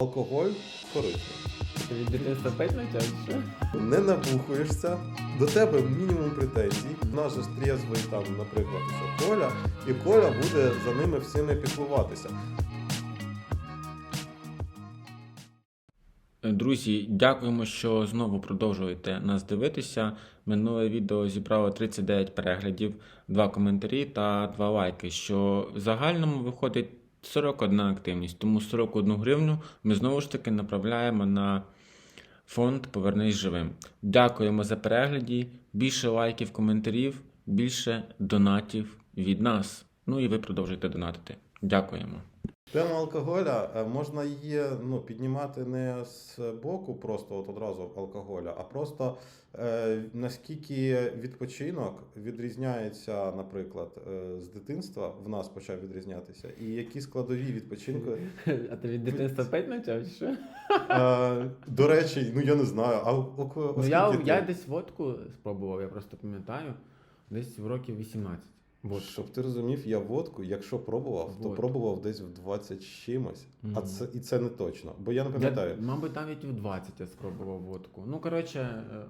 Алкоголь корисний. Ти від дитинства пить навчався? Не набухуєшся, до тебе мінімум претензій. У нас же ж трезвий там, наприклад, Коля, і Коля буде за ними всіми піклуватися. Друзі, дякуємо, що знову продовжуєте нас дивитися. Минуле відео зібрало 39 переглядів, 2 коментарі та 2 лайки, що в загальному виходить 41 активність. Тому 41 гривню ми знову ж таки направляємо на фонд Повернись живим. Дякуємо за перегляді. Більше лайків, коментарів, більше донатів від нас. Ну і ви продовжуйте донатити. Дякуємо. Тема алкоголя е, можна її ну, піднімати не з боку, просто от одразу алкоголя, а просто е, наскільки відпочинок відрізняється, е, з дитинства, в нас почав відрізнятися, і які складові відпочинку. А ти від дитинства пить навчався? Е, до речі, ну я не знаю, а о- о- Ну, я, оскільки я десь водку спробував, я просто пам'ятаю, десь в років 18. Водку. Щоб ти розумів, я водку, якщо пробував, то Водку. пробував десь в 20 з чимось, а це і це не точно. Бо я не Я, пам'ятаю. мабуть, навіть у 20 я спробував водку. Ну, коротше, е,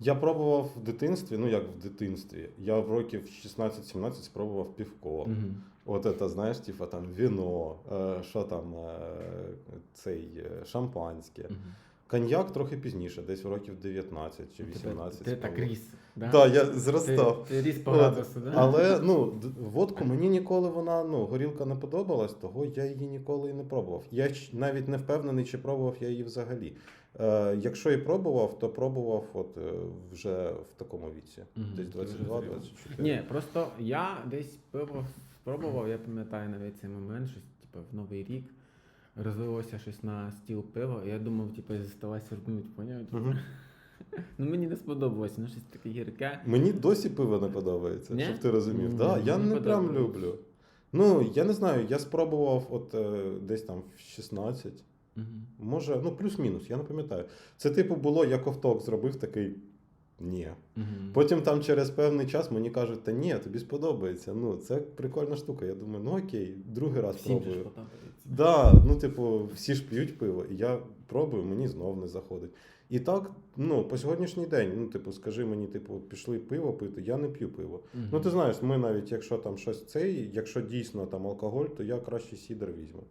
Я пробував в дитинстві, ну як в дитинстві. Я в років 16-17 спробував півко. мгм. От це, знаєш, типа там віно, е, що там, е, цей шампанське. Мгм. Коньяк трохи пізніше, десь в років 19 чи 18. Ти так ріс. Да? Так, я зростав. ти ріс по градусу, да? Але ну, водку мені ніколи вона ну, горілка не подобалась, того я її ніколи і не пробував. Я навіть не впевнений, чи пробував я її взагалі. Е, якщо і пробував, то пробував от, е, вже в такому віці. Мгм, Десь 22-24. Ні, просто я десь пиво спробував, я пам'ятаю навіть цей момент, щось типу, в Новий рік розлилося щось на стіл пива, і я думав, типу, зі стола сіркнуть, поняв? Ну мені не сподобалося, ну щось таке гірке. Мені досі пиво не подобається, Ні? щоб ти розумів. Да, я не не прям подобається. люблю. Ну, я не знаю, я спробував от е, десь там в 16. Мгм. Може, ну плюс-мінус, я не пам'ятаю. Це, типу, було, я ковток зробив такий. Ні. Мгм. Потім там через певний час мені кажуть, та ні, тобі сподобається. Ну, це прикольна штука. Я думаю, ну окей, другий раз Всім ж пробую. Да, ну, типу, всі ж п'ють пиво, і я пробую, мені знов не заходить. І так, ну, по сьогоднішній день, ну, типу, скажи мені, типу, пішли пиво пити, я не п'ю пиво. Мгм. Ну, ти знаєш, ми навіть, якщо там щось цей, якщо дійсно там алкоголь, то я краще сідер візьму.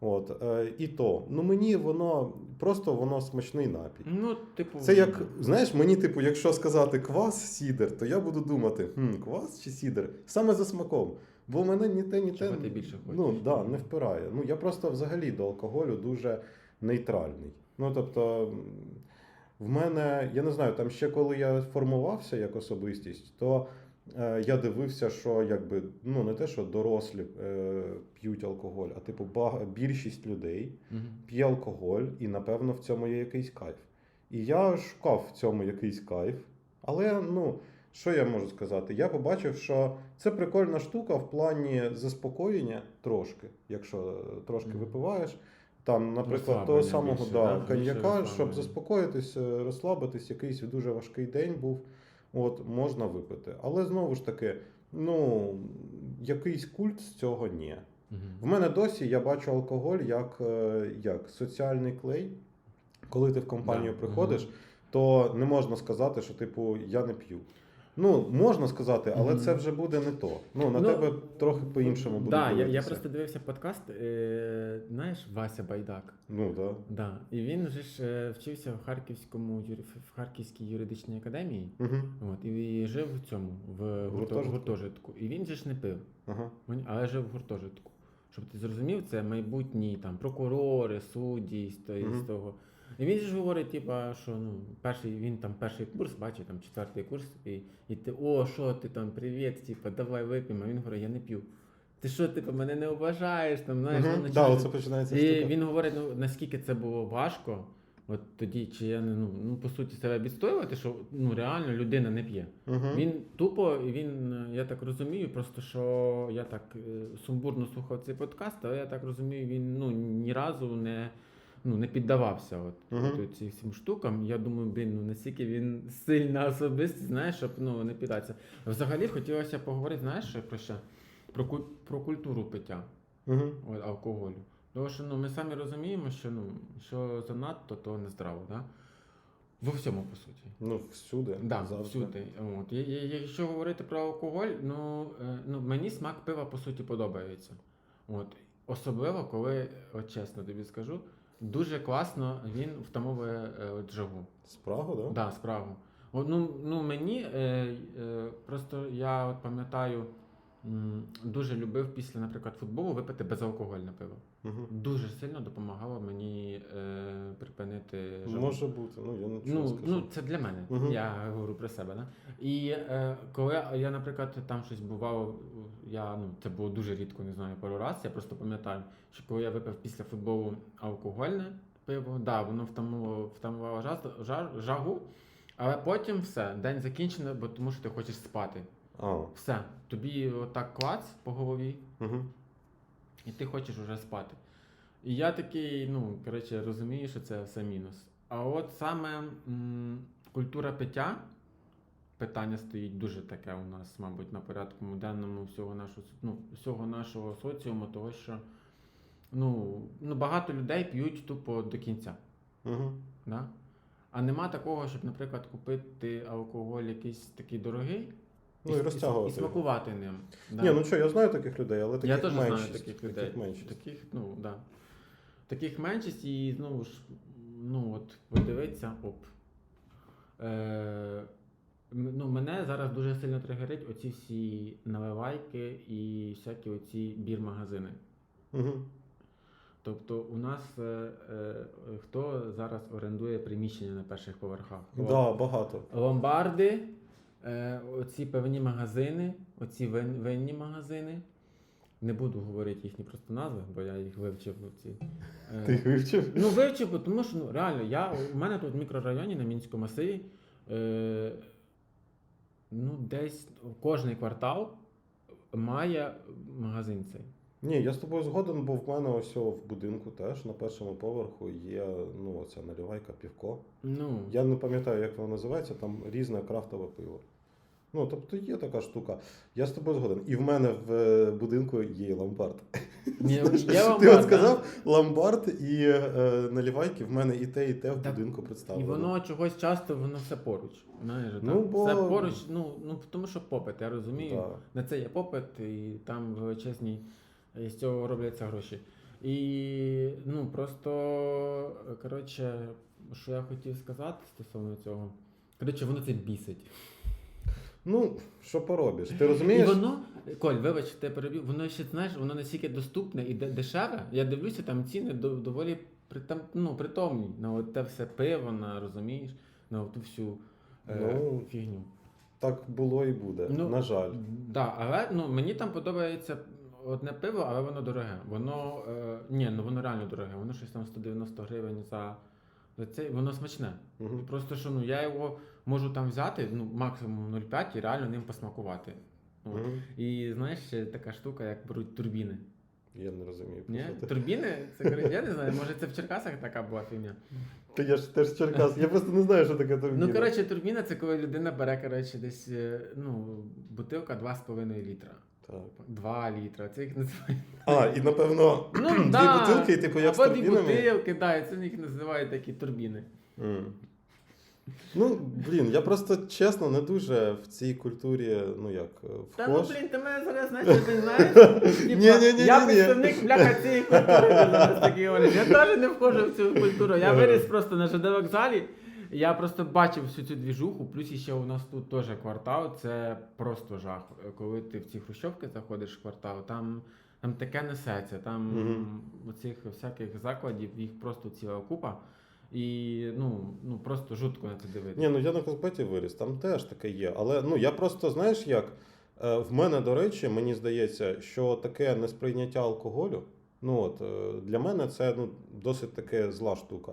От, е, і то, ну мені воно просто воно смачний напій. Ну, типу. Це як, знаєш, мені, типу, якщо сказати квас, сідер, то я буду думати, хм, квас чи сідер? Саме за смаком. Бо мене ні те, ні те. Ти більше хочеш? Ну, да, не впирає. Ну, я просто взагалі до алкоголю дуже нейтральний. Ну, тобто, в мене, я не знаю, там ще коли я формувався як особистість, то я дивився, що якби, ну, не те, що дорослі е, п'ють алкоголь, а типу, бага- більшість людей п'є алкоголь, і напевно в цьому є якийсь кайф. І я шукав в цьому якийсь кайф. Але ну, що я можу сказати? Я побачив, що це прикольна штука в плані заспокоєння трошки, якщо е, трошки випиваєш. Там, наприклад, того самого більше, да, коньяка, щоб заспокоїтись, е, розслабитись, якийсь дуже важкий день був, от можна випити. Але знову ж таки, ну, якийсь культ з цього ні. В мене досі я бачу алкоголь як, е, як соціальний клей. Коли ти в компанію Да. приходиш, то не можна сказати, що типу я не п'ю. Ну, можна сказати, але це вже буде не то. Ну, на Ну, тебе трохи по-іншому буде. Да, я, я просто дивився подкаст, е, знаєш, Вася Байдак. Ну, да. Да. І він же ж е, вчився в Харківському юри- в Харківській юридичній академії. Угу. От, і жив в цьому, в гурто- Гуртожитку? гуртожитку. І він же ж не пив, Ага. Він- але жив в гуртожитку. Щоб ти зрозумів, це майбутні там прокурори, судді з, тої- Мгм. з того. І він ж говорить, типа, що ну, перший, він там перший курс, бачить, там четвертий курс, і, і ти, о, що ти там, привіт, типа, давай вип'ємо. А він говорить, я не п'ю. Ти що, типу, мене не вважаєш, там, знаєш, Угу. ну, Да, оце починається і штука. він говорить, ну наскільки це було важко, от тоді, чи я не ну, ну по суті себе відстоювати, що ну реально людина не п'є. Угу. Він тупо, і він, е, я так розумію, просто що я так е, сумбурно слухав цей подкаст, але я так розумію, він ну ні разу не. Ну, не піддавався от, Мгм. от цим всім штукам. Я думаю, блін, ну наскільки він сильна особистість, знаєш, щоб ну, не піддатися. Взагалі хотілося поговорити, знаєш, про що? Про, про культуру пиття Угу. от, алкоголю. Тому що ну, ми самі розуміємо, що ну, що занадто, то не здраво, да? Во всьому, по суті. Ну, всюди. Да, завжди. всюди. От. Якщо говорити про алкоголь, ну, е, ну мені смак пива по суті подобається. От. Особливо, коли, от чесно тобі скажу, дуже класно він втамовує е, Спрагу, так? Да? Да, спрагу. Ну, ну мені е, е, просто я от пам'ятаю, дуже любив після, наприклад, футболу випити безалкогольне пиво. Угу. Дуже сильно допомагало мені е, припинити жагу. Може бути, ну я не Ну, скажу. ну, це для мене. Мгм. Я говорю про себе. Да? І е, коли я, наприклад, там щось бувало, я, ну, це було дуже рідко, не знаю, пару раз. Я просто пам'ятаю, що коли я випив після футболу алкогольне пиво, да, воно втамувало, втамувало жар, жар, жагу, але потім все, день закінчено, бо тому що ти хочеш спати. А, Все, тобі отак клац по голові, угу. і ти хочеш вже спати. І я такий, ну, коротше, розумію, що це все мінус. А от саме м, культура пиття, питання стоїть дуже таке у нас, мабуть, на порядку денному всього нашого, ну, всього нашого соціуму, того що ну, ну, багато людей п'ють тупо до кінця. Угу. Да? А нема такого, щоб, наприклад, купити алкоголь якийсь такий дорогий Ну, і розтягувати і смакувати ним. Да. Ні, ну що, я знаю таких людей, але таких Я теж меншість. знаю таких людей. Таких меншість. Таких, ну, да. таких меншість і знову ж, ну от, подивитися, оп. Е, ну, мене зараз дуже сильно тригерить оці всі наливайки і всякі оці бір-магазини. Угу. Тобто у нас е, е, хто зараз орендує приміщення на перших поверхах? Да, багато. Ломбарди, оці певні магазини, оці винні магазини. Не буду говорити їхні просто назви, бо я їх вивчив. Ці, е, Ти їх вивчив? Ну, вивчив, тому що ну, реально, я, у мене тут в мікрорайоні на Мінському масиві. Е, ну, десь кожний квартал має магазин цей. Ні, я з тобою згоден, бо в мене ось в будинку теж на першому поверху є ну, оця наливайка півко. Ну, Я не пам'ятаю, як воно називається, там різне крафтове пиво. Ну, тобто є така штука. Я з тобою згоден. І в мене в е, будинку є ломбард. я Ти от сказав ломбард і е, наливайки, в мене і те, і те в Так, будинку І воно чогось часто воно все поруч. Знаєш, Ну, бо- все поруч, ну, ну тому що попит, я розумію. На це є попит, і там величезні і з цього робляться гроші. І ну просто коротше, що я хотів сказати стосовно цього. Коротше, воно це бісить. Ну, що поробиш? Ти розумієш? І воно, Коль, вибач, ти перебив, воно ще знаєш, воно настільки доступне і дешеве. Я дивлюся, там ціни доволі притам, ну, притомні. На от те все пиво, на розумієш, на ту всю е, Ну, фігню. Так було і буде, Ну, на жаль. Да, але ну, мені там подобається одне пиво, але воно дороге. Воно. Е, ні, ну воно реально дороге. Воно щось там 190 гривень за, за це. Воно смачне. Угу. Просто що ну, я його можу там взяти, ну, максимум 0,5 і реально ним посмакувати. От. І знаєш, ще така штука, як беруть турбіни. Я не розумію. про Ні? що ти. Турбіни? Це коротше, я не знаю, може це в Черкасах така була фігня. Та я ж теж з Черкас. Я просто не знаю, що таке турбіна. Ну, коротше, турбіна це коли людина бере, коротше, десь е, ну, бутилка 2,5 літра. Так. 2 літра. Це їх називають. А, і напевно, Ну, дві да. бутилки, типу, як з Або дві турбінами. бутилки, да, і це їх називають такі турбіни. М. Ну, блін, я просто чесно не дуже в цій культурі, ну як, е, Та ну блін, ти мене зараз знаєш, ти знаєш. Я представник бляха цієї культури, зараз такий говориш. Я теж не входжу в цю культуру. Я виріс просто на ЖД вокзалі. Я просто бачив всю цю двіжуху, плюс ще у нас тут теж квартал, це просто жах. Коли ти в ці хрущовки заходиш в квартал, там, там таке несеться, там Мгм. оцих всяких закладів, їх просто ціла купа. І ну, ну просто жутко на це дивитися. Ні, ну я на Казбеті виріс, там теж таке є. Але ну я просто, знаєш як, е, в мене, до речі, мені здається, що таке несприйняття алкоголю, ну от е, для мене це ну, досить таке зла штука.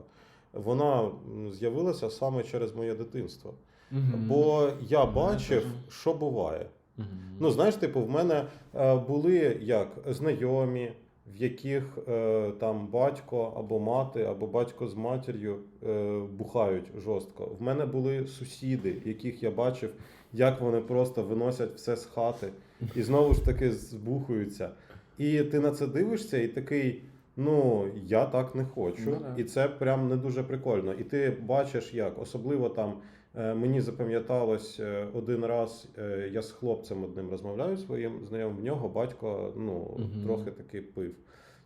Вона з'явилася саме через моє дитинство. Мгм. Бо я бачив, що буває. Мгм. Ну, знаєш, типу, в мене е, були як знайомі, в яких е, там батько або мати, або батько з матір'ю е, бухають жорстко. В мене були сусіди, яких я бачив, як вони просто виносять все з хати і знову ж таки збухуються. І ти на це дивишся, і такий. Ну, я так не хочу. Ну. І це прям не дуже прикольно. І ти бачиш, як особливо там е, мені запам'яталось е, один раз, е, я з хлопцем одним розмовляю своїм знайомим, в нього батько ну, Мгм. трохи таки пив.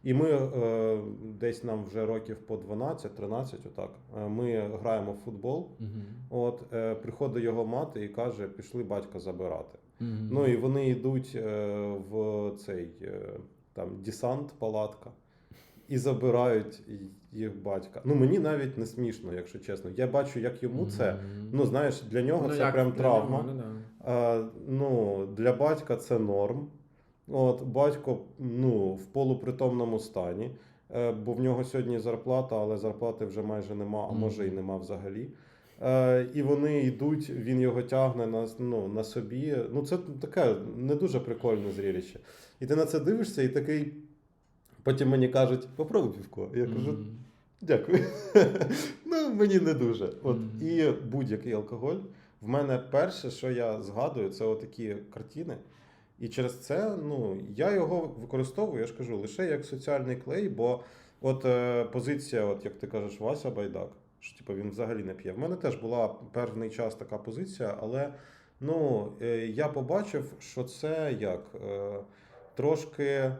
І ми е, десь нам вже років по 12-13, отак. Ми граємо в футбол. Мгм. От е, приходить його мати і каже: пішли батька забирати. Мгм. Ну і вони йдуть е, в цей е, там десант, палатка, і забирають їх батька. Ну мені навіть не смішно, якщо чесно. Я бачу, як йому це. Ну знаєш, для нього Ну, це як прям травма. нього, ну, да. А, ну, для батька це норм. От, батько ну, в полупритомному стані, е, бо в нього сьогодні зарплата, але зарплати вже майже нема, а може і нема взагалі. Е, і вони йдуть, він його тягне на, ну, на собі. Ну, це таке не дуже прикольне зрілище. І ти на це дивишся, і такий. Потім мені кажуть, попробуй півко. Я кажу, Дякую. ну, мені не дуже. От і будь-який алкоголь. В мене перше, що я згадую, це отакі картини. І через це ну, я його використовую, я ж кажу, лише як соціальний клей, бо от е, позиція, от як ти кажеш, Вася Байдак, що типу, він взагалі не п'є. В мене теж була певний час така позиція, але ну, е, я побачив, що це як е, трошки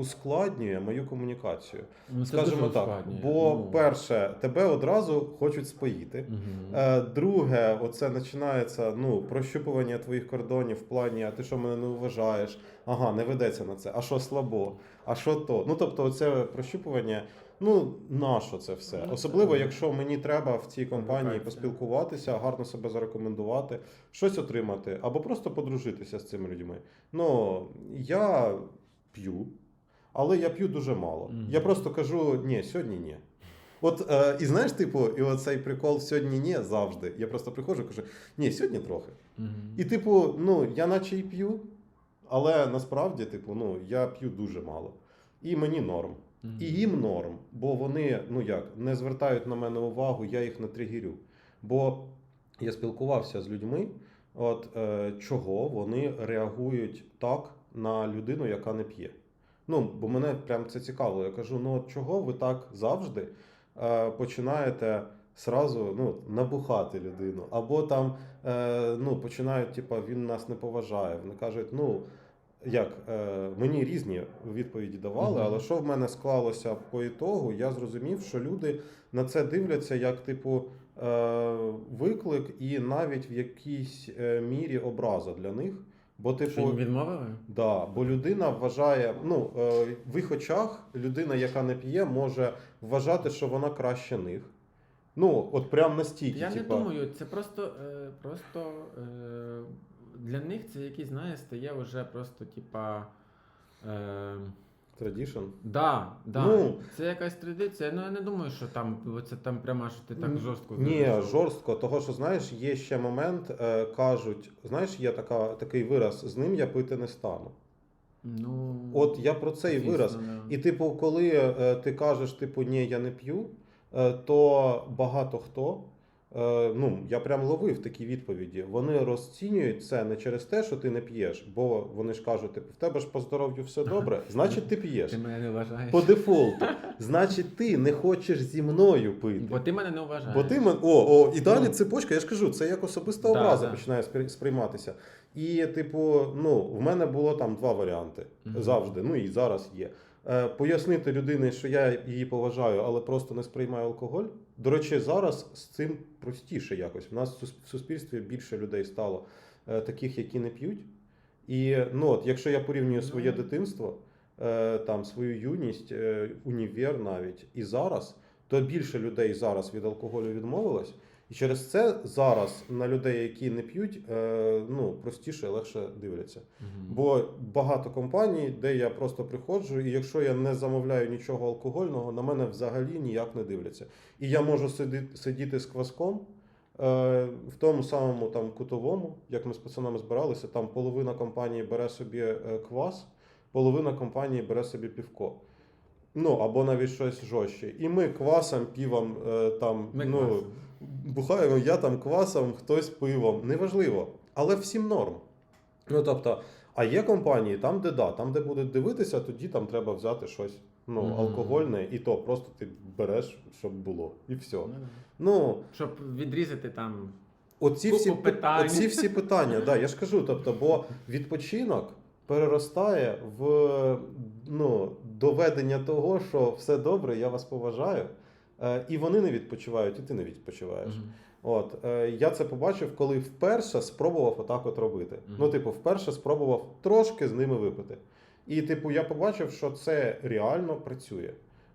ускладнює мою комунікацію. Ну, Скажімо так, ускладнює. бо Ну, перше, тебе одразу хочуть споїти. Е, Друге, оце починається ну, прощупування твоїх кордонів в плані, а ти що мене не вважаєш? Ага, не ведеться на це. А що слабо? А що то? Ну тобто, оце прощупування. Ну, нащо це все? Ну, Особливо, якщо мені треба в цій компанії поспілкуватися, гарно себе зарекомендувати, щось отримати, або просто подружитися з цими людьми. Ну, я п'ю, але я п'ю дуже мало. Мгм. Я просто кажу: ні, сьогодні ні. От е, і знаєш, типу, і оцей прикол сьогодні ні завжди. Я просто приходжу і кажу, ні, сьогодні трохи. Мгм. І, типу, ну, я наче і п'ю, але насправді, типу, ну, я п'ю дуже мало. І мені норм. Мгм. І їм норм, бо вони, ну як, не звертають на мене увагу, я їх не тригерю. Бо я спілкувався з людьми, от е, чого вони реагують так на людину, яка не п'є. Ну, бо мене прям це цікаво. Я кажу: ну от чого ви так завжди е, починаєте сразу ну, набухати людину? Або там е, ну, починають, типа, він нас не поважає. Вони кажуть, ну. Як е, мені різні відповіді давали, але що в мене склалося по ітогу, я зрозумів, що люди на це дивляться як, типу, е, виклик і навіть в якійсь е, мірі образа для них. Бо, типу, Що, відмовили? Да, бо людина вважає, ну е, в їх очах людина, яка не п'є, може вважати, що вона краще них. Ну, от прям настільки. Я не думаю, це просто, е, просто е, для них це якийсь, знаєш, стає вже просто, типа. Е, Tradition. да, да. Ну. це якась традиція. Ну я не думаю, що там це там прямо, що ти так жорстко Ні, жорстко. Того, що знаєш, є ще момент, е, кажуть, знаєш, є така, такий вираз: з ним я пити не стану. Ну, От я про цей звісно, вираз. І, типу, коли е, ти кажеш, типу, ні, я не п'ю, е, то багато хто. Е, Ну, я прям ловив такі відповіді. Вони розцінюють це не через те, що ти не п'єш, бо вони ж кажуть, типу, в тебе ж по здоров'ю все добре, значить ти п'єш. Ти мене не вважаєш. По дефолту. Значить, ти не хочеш зі мною пити. Бо ти мене не вважаєш. Бо ти мен... О, о, і далі цепочка, я ж кажу, це як особиста Да, образа да. починає сприй- сприйматися. І, типу, ну, в мене було там два варіанти завжди, ну і зараз є. Е, пояснити людині, що я її поважаю, але просто не сприймаю алкоголь. До речі, зараз з цим простіше якось. У нас в суспільстві більше людей стало е, таких, які не п'ють. І ну, от, якщо я порівнюю своє Ну. дитинство, е, там, свою юність, е, універ навіть, і зараз, то більше людей зараз від алкоголю відмовилось. І через це зараз на людей, які не п'ють, е, ну, простіше, легше дивляться. Мгм. Бо багато компаній, де я просто приходжу, і якщо я не замовляю нічого алкогольного, на мене взагалі ніяк не дивляться. І я можу сиди- сидіти з кваском е, в тому самому там кутовому, як ми з пацанами збиралися, там половина компанії бере собі е, квас, половина компанії бере собі півко. Ну, або навіть щось жорстче. І ми квасом, півом там, Ми ну, класно. Бухаємо, я там квасом, хтось пивом. Неважливо. Але всім норм. Ну тобто, А є компанії, там, де да, там, де будуть дивитися, тоді там треба взяти щось ну, Мгм. алкогольне, і то просто ти береш, щоб було, і все. Ну, да. Ну, Щоб відрізати там. Оці Купу всі, питань. оці всі питання, да, я ж кажу, тобто, бо відпочинок переростає в ну, доведення того, що все добре, я вас поважаю. Е, і вони не відпочивають, і ти не відпочиваєш. Мгм. От е, я це побачив, коли вперше спробував отак от робити. Мгм. Ну, типу, вперше спробував трошки з ними випити. І, типу, я побачив, що це реально працює.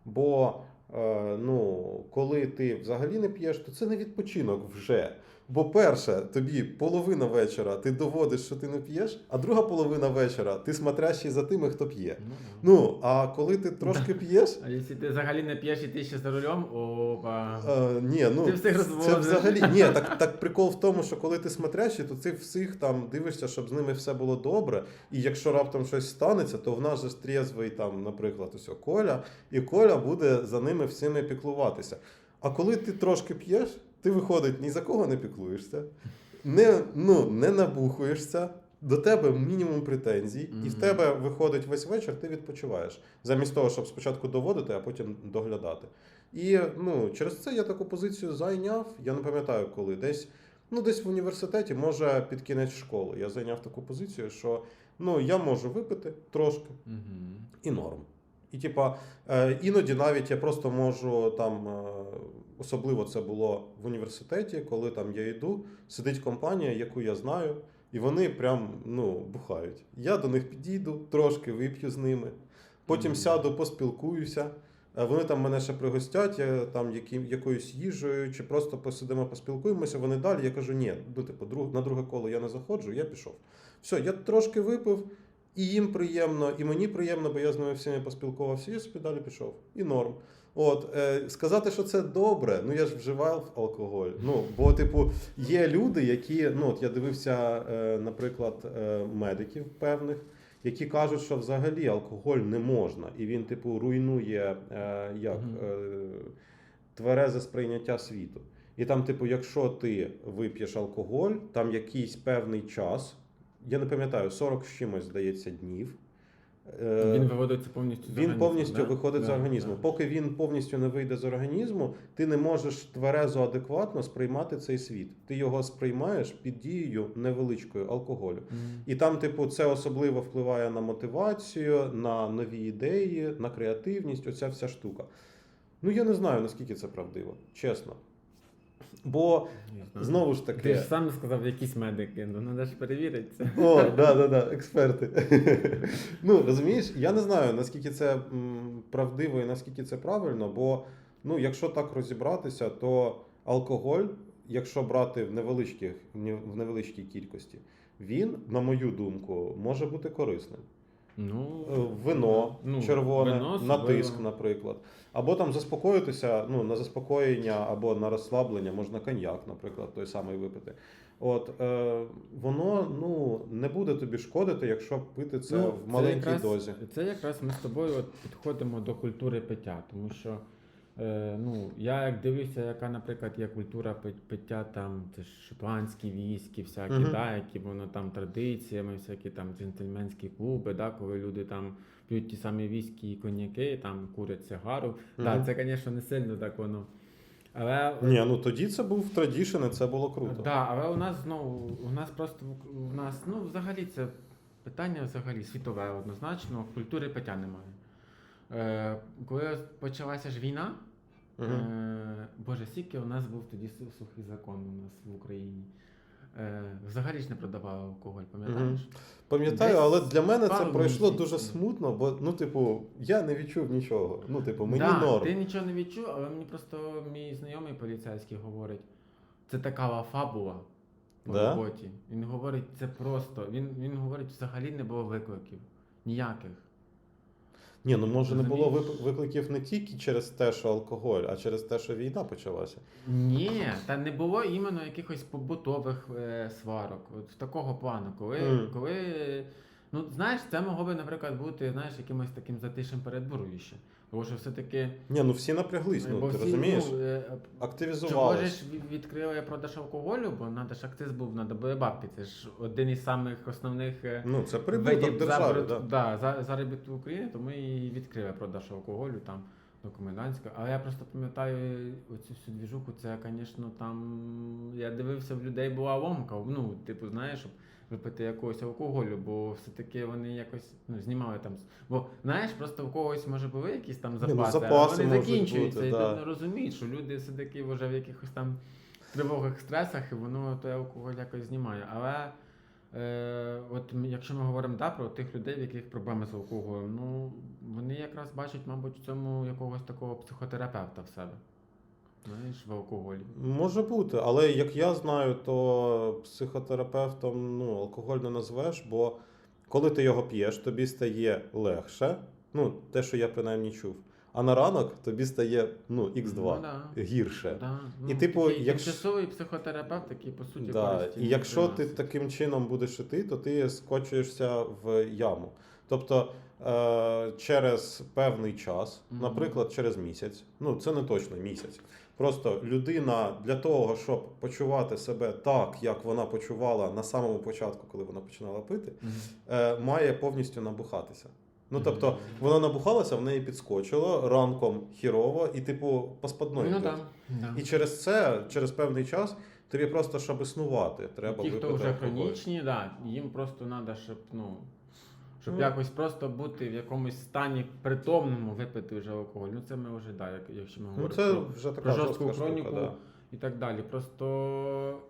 Бо е, ну, коли ти взагалі не п'єш, то це не відпочинок вже. Бо перше, тобі половина вечора ти доводиш, що ти не п'єш, а друга половина вечора ти смотрящий за тими, хто п'є. Ну, да. Ну, а коли ти трошки п'єш, А якщо ти взагалі не п'єш і ти ще за рулем, опа. Е, ні, ну Ти всіх це взагалі ні, так, так прикол в тому, що коли ти смотрящий, то ти всіх там дивишся, щоб з ними все було добре. І якщо раптом щось станеться, то в нас же ж там, наприклад, ось Коля, і Коля буде за ними всіми піклуватися. А коли ти трошки п'єш, ти виходить ні за кого не піклуєшся, не, ну, не набухуєшся. До тебе мінімум претензій, і в тебе виходить весь вечір, ти відпочиваєш. Замість того, щоб спочатку доводити, а потім доглядати. І ну, через це я таку позицію зайняв. Я не пам'ятаю, коли десь, ну, десь в університеті, може під кінець школи. Я зайняв таку позицію, що ну, я можу випити трошки Мгм. і норм. І типа, е, іноді навіть я просто можу там, е, особливо це було в університеті, коли там я йду, сидить компанія, яку я знаю, і вони прям ну, бухають. Я до них підійду, трошки вип'ю з ними, потім Мгм. сяду, поспілкуюся. е, Вони там мене ще пригостять, я там яким, якоюсь їжею, чи просто посидимо, поспілкуємося. Вони далі. Я кажу, ні, ну типу, друг, на друге коло я не заходжу, я пішов. Все, я трошки випив, і їм приємно, і мені приємно, бо я з ними всіми поспілкувався, я собі далі пішов. І норм. От, е, сказати, що це добре, ну я ж вживав алкоголь. Ну, бо, типу, є люди, які, ну, от я дивився, е, наприклад, е, медиків певних, які кажуть, що взагалі алкоголь не можна, і він, типу, руйнує е, як, е, тверезе сприйняття світу. І там, типу, якщо ти вип'єш алкоголь, там якийсь певний час, я не пам'ятаю, 40 з чимось, здається, днів. е, Він виводиться повністю з він організму, повністю да? виходить з організму. да. Поки він повністю не вийде з організму, ти не можеш тверезо адекватно сприймати цей світ. Ти його сприймаєш під дією невеличкою алкоголю. Мгм. І там, типу, це особливо впливає на мотивацію, на нові ідеї, на креативність, оця вся штука. Ну, я не знаю, наскільки це правдиво, чесно. Бо знову ж таки. Ти ж сам сказав, якісь медики, ну треба ж перевірити. О, да, да, да, експерти. ну, розумієш, я не знаю, наскільки це правдиво і наскільки це правильно, бо ну, якщо так розібратися, то алкоголь, якщо брати в невеличких, в невеличкій кількості, він, на мою думку, може бути корисним. Ну, Е, Вино ну, червоне, вино, на особливо. тиск, наприклад. Або там заспокоїтися, ну, на заспокоєння або на розслаблення, можна коньяк, наприклад, той самий випити. От е, воно ну, не буде тобі шкодити, якщо пити це Ну, в маленькій якраз, дозі. Це якраз ми з тобою от підходимо до культури пиття, тому що ну, я як дивлюся, яка, наприклад, є культура пиття, там це ж шотландські віскі, всякі, Мгм. да, які воно там традиціями, всякі там джентльменські клуби, да, коли люди там п'ють ті самі віскі і коньяки, там курять сигару. Мгм. Так, це, звісно, не сильно так воно. Але Ні, ну тоді це був традішн, і це було круто. Да, але у нас знову у нас просто у нас, ну взагалі це питання взагалі світове однозначно, культури пиття немає. Е, коли почалася ж війна, Е, Боже, скільки у нас був тоді сухий закон у нас в Україні. Е, взагалі ж не продавали алкоголь, пам'ятаєш? Пам'ятаю, але для мене це пройшло місяців. дуже смутно, бо ну, типу, я не відчув нічого. Ну, типу, мені да, норм. Ти нічого не відчув, але мені просто мій знайомий поліцейський говорить, це така лафа була по Да? роботі. Він говорить, це просто. Він, він говорить, взагалі не було викликів. Ніяких. Ні, ну може не було вип- викликів не тільки через те, що алкоголь, а через те, що війна почалася. Ні, та не було іменно якихось побутових е, сварок. От такого плану. Коли, Мгм. коли Ну, знаєш, це могло би, наприклад, бути, знаєш, якимось таким затишем перед бурою ще. Тому що все-таки. Ні, ну всі напряглись, ну бо ти всі, розумієш? Ну, е, Чого ж відкрили продаж алкоголю, бо надо ж акциз був на добові бабки. Це ж один із самих основних е, Ну, це прибуток держави, да. да, за- заробітку України, тому і відкрили продаж алкоголю там до комендантського. Але я просто пам'ятаю оцю всю двіжуху, це, звісно, там я дивився, в людей була ломка. Ну, типу, знаєш, щоб випити якогось алкоголю, бо все-таки вони якось ну, знімали там. Бо знаєш, просто у когось може були якісь там ну, запаси, запаси а вони закінчуються, бути, і да. тут не розуміють, що люди все-таки вже в якихось там тривогах, стресах, і воно той алкоголь якось знімає. Але е, от якщо ми говоримо да, про тих людей, в яких проблеми з алкоголем, ну вони якраз бачать, мабуть, в цьому якогось такого психотерапевта в себе. Знаєш, в алкоголі. Може бути, але як я знаю, то психотерапевтом ну, алкоголь не назвеш, бо коли ти його п'єш, тобі стає легше. Ну, те, що я принаймні чув. А на ранок тобі стає ну, Х2 Ну, да. гірше. Да. І, Ну, типу, такий якщо- тимчасовий психотерапевт, який по суті Да. І якщо ти таким чином будеш іти, то ти скочуєшся в яму. Тобто е- через певний час, наприклад, через місяць, ну це не точно місяць. Просто людина для того, щоб почувати себе так, як вона почувала на самому початку, коли вона починала пити, е- має повністю набухатися. Ну тобто, вона набухалася, в неї підскочило ранком хірово, і типу по спадної. Ну Да. І через це, через певний час, тобі просто, щоб існувати, треба Ті, хто вже алкоголь. хронічні, да, їм просто треба, щоб, ну, щоб якось просто бути в якомусь стані притомному, випити вже алкоголь. Ну це ми вже, да, як, якщо ми Ну, говоримо це про, вже така про жорстку жорстка хроніку штука, да. і так далі. Просто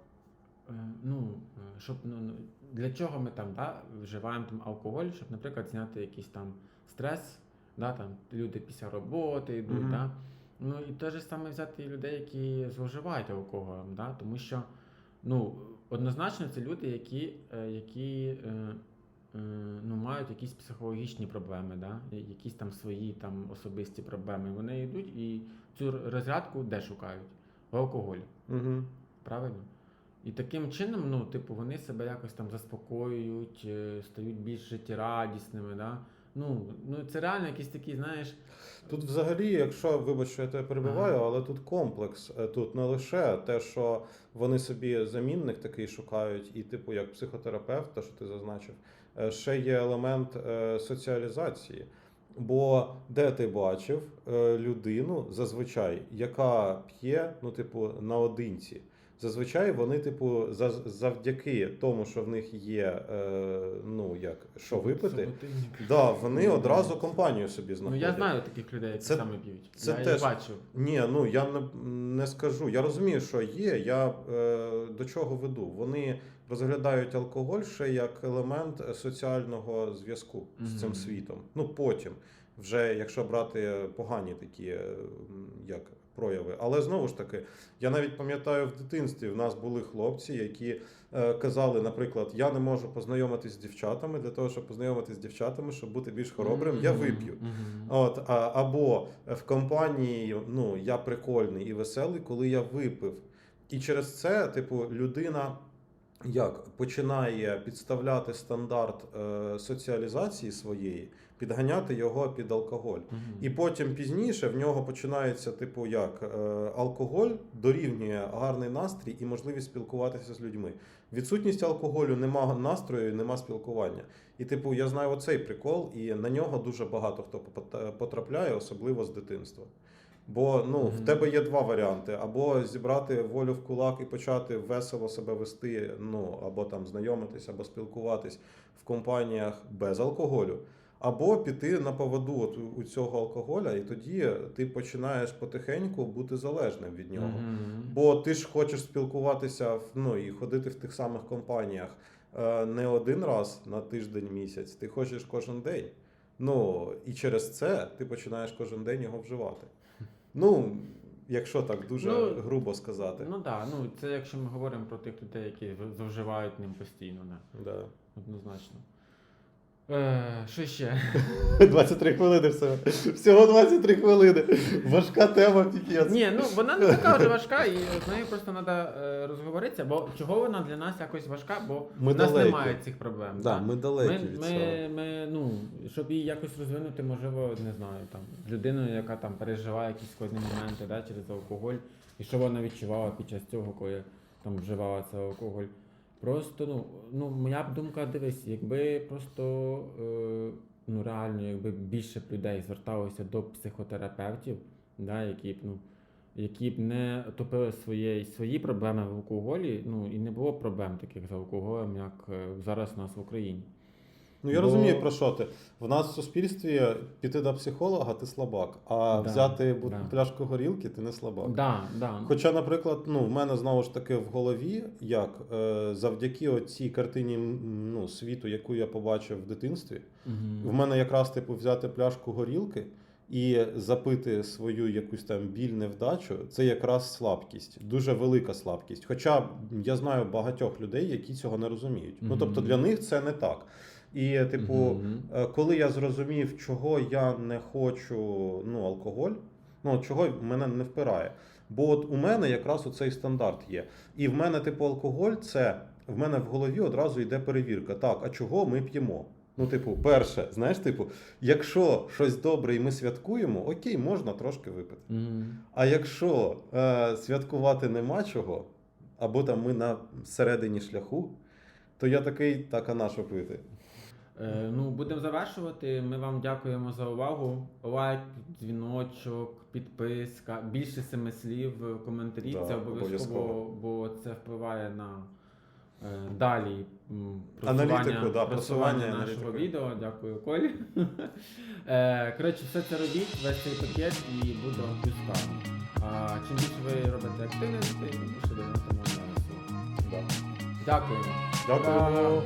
е, ну, е, щоб, ну, ну, для чого ми там да, вживаємо там алкоголь, щоб, наприклад, зняти якийсь там стрес, да, там, люди після роботи йдуть. Мгм. Да? Ну і те ж саме взяти і людей, які зловживають алкоголем, да? тому що ну, однозначно це люди, які, е, які е, ну, мають якісь психологічні проблеми, да? якісь там свої там, особисті проблеми. Вони йдуть і цю розрядку де шукають? В алкоголі. Угу. Правильно? І таким чином, ну, типу, вони себе якось там заспокоюють, е, стають більш життєрадісними. Да? Ну, ну, це реально якісь такі, знаєш, Тут взагалі, якщо вибач, що я тебе перебиваю, але тут комплекс. Е, Тут не лише те, що вони собі замінник такий шукають, і типу як психотерапевт, те, що ти зазначив, е, ще є елемент е, соціалізації. Бо де ти бачив е, людину зазвичай, яка п'є, ну, типу, наодинці. Зазвичай вони, типу, завдяки тому, що в них є, е, ну як що випити, да, вони одразу компанію собі знаходять. Ну, я знаю таких людей, які Це- саме п'ють. це я теж- бачив. Ні, ну я не, не скажу. Я розумію, що є. Я е, до чого веду. Вони розглядають алкоголь ще як елемент соціального зв'язку з цим світом. Ну потім, вже якщо брати погані такі е, як прояви. Але знову ж таки, я навіть пам'ятаю в дитинстві, в нас були хлопці, які е, казали, наприклад, я не можу познайомитись з дівчатами для того, щоб познайомитись з дівчатами, щоб бути більш хоробрим, я Мгм, вип'ю. мгм. От, а, або в компанії ну, я прикольний і веселий, коли я випив. І через це, типу, людина як починає підставляти стандарт е, соціалізації своєї, підганяти його під алкоголь. Мгм. І потім пізніше в нього починається, типу, як е, алкоголь дорівнює гарний настрій і можливість спілкуватися з людьми. Відсутність алкоголю нема настрою, нема спілкування. І, типу, я знаю оцей прикол, і на нього дуже багато хто потрапляє, особливо з дитинства. Бо ну, в тебе є два варіанти: або зібрати волю в кулак і почати весело себе вести, ну або там знайомитись, або спілкуватись в компаніях без алкоголю. Або піти на поводу от у- цього алкоголя, і тоді ти починаєш потихеньку бути залежним від нього. Мгм. Бо ти ж хочеш спілкуватися ну, і ходити в тих самих компаніях е, не один раз на тиждень місяць, ти хочеш кожен день. Ну і через це ти починаєш кожен день його вживати. Ну, якщо так дуже Ну, грубо сказати. Ну так, ну це якщо ми говоримо про тих людей, які зловживають ним постійно, не. Да. однозначно. Е, що ще? 23 хвилини все. Всього 23 хвилини. Важка тема піпець. Ні, ну вона не така вже важка, і з нею просто треба е, розговоритися, бо чого вона для нас якось важка, бо Ми в нас далекі. немає цих проблем. Да, так. ми далекі Ми, від цього. ми, ми, ну, щоб її якось розвинути, можливо, не знаю, там, з людиною, яка там переживає якісь складні моменти да, через алкоголь, і що вона відчувала під час цього, коли там вживала цей алкоголь. Просто, ну, ну, моя б думка, дивись, якби просто е, ну, реально, якби більше б людей зверталося до психотерапевтів, да, які б, ну, які б не топили свої, свої проблеми в алкоголі, ну і не було проблем таких з алкоголем, як е, зараз у нас в Україні. Ну я Бо- розумію про що ти. В нас в суспільстві піти до психолога, ти слабак, а Да, взяти да. пляшку горілки, ти не слабак. Да, да. Хоча, наприклад, ну, в мене знову ж таки в голові, як е, завдяки оцій картині ну, світу, яку я побачив в дитинстві, Мгм. в мене якраз типу взяти пляшку горілки і запити свою якусь там біль невдачу, це якраз слабкість, дуже велика слабкість. Хоча я знаю багатьох людей, які цього не розуміють. Ну тобто для них це не так. І, типу. Е, Коли я зрозумів, чого я не хочу ну, алкоголь, ну чого мене не впирає. Бо от у мене якраз оцей стандарт є. І в мене, типу, алкоголь це в мене в голові одразу йде перевірка. Так, а чого ми п'ємо? Ну, типу, перше, знаєш, типу, якщо щось добре і ми святкуємо, окей, можна трошки випити. Мгм. А якщо е, святкувати нема чого, або там ми на середині шляху, то я такий, так, а на що пити? Е, ну, будемо завершувати. Ми вам дякуємо за увагу. Лайк, дзвіночок, підписка, більше семи слів, коментарі. Да, це обов'язково, обов'язково. бо це впливає на е, далі м, просування, Аналітику, да, просування просування, нашого аналітику. відео. Дякую, Колі. Е, коротше, все це робіть, весь цей пакет і буде вам плюс кава. А чим більше ви робите активності, тим більше нам на Да. Дякуємо. Дякую.